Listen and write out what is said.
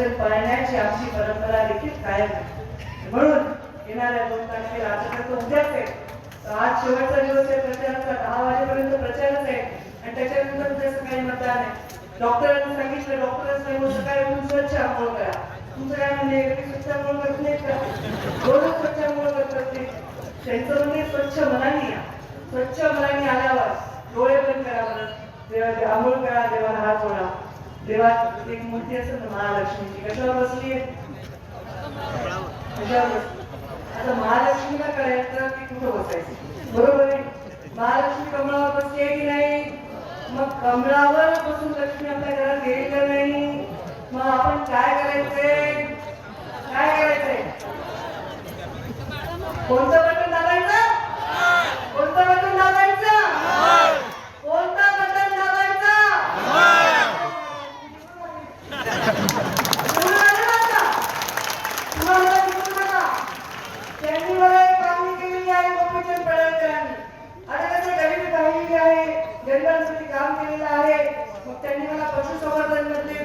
वचन पाळण्याची आमची परंपरा देखील कायम आहे. म्हणून येणाऱ्या दोन तारखेला आता तर उद्याच आहे. तर आज शेवटचा दिवस आहे प्रचाराचा दहा वाजेपर्यंत प्रचारच आहे. आणि त्याच्यानंतर उद्या सकाळी मतदान आहे. डॉक्टरांनी सांगितलं डॉक्टरांनी सांगितलं सकाळी उठून स्वच्छ आंघोळ करा. तुमचं काय म्हणणे की स्वच्छ आंघोळ करत नाही का? रोजच स्वच्छ आंघोळ करतात ते. त्यांचं म्हणजे स्वच्छ मनाने या. स्वच्छ मनाने आल्यावर डोळे पण करा बरं. देवा आंघोळ करा देवाला हात जोडा. देवा एक मूर्ती असेल ना महालक्ष्मीची कशावर बसली कशावर आता महालक्ष्मीला तर की कुठं बसायचं? बरोबर आहे? महालक्ष्मी कमळावर बसली आहे की नाही? मग कमळावर बसून लक्ष्मी आपल्या घरात येईल नाही? मग आपण काय करायचंय? काय करायचंय? कोणतं काम केलेलं आहे मग त्यांनी मला पशुसंवर्धनमध्ये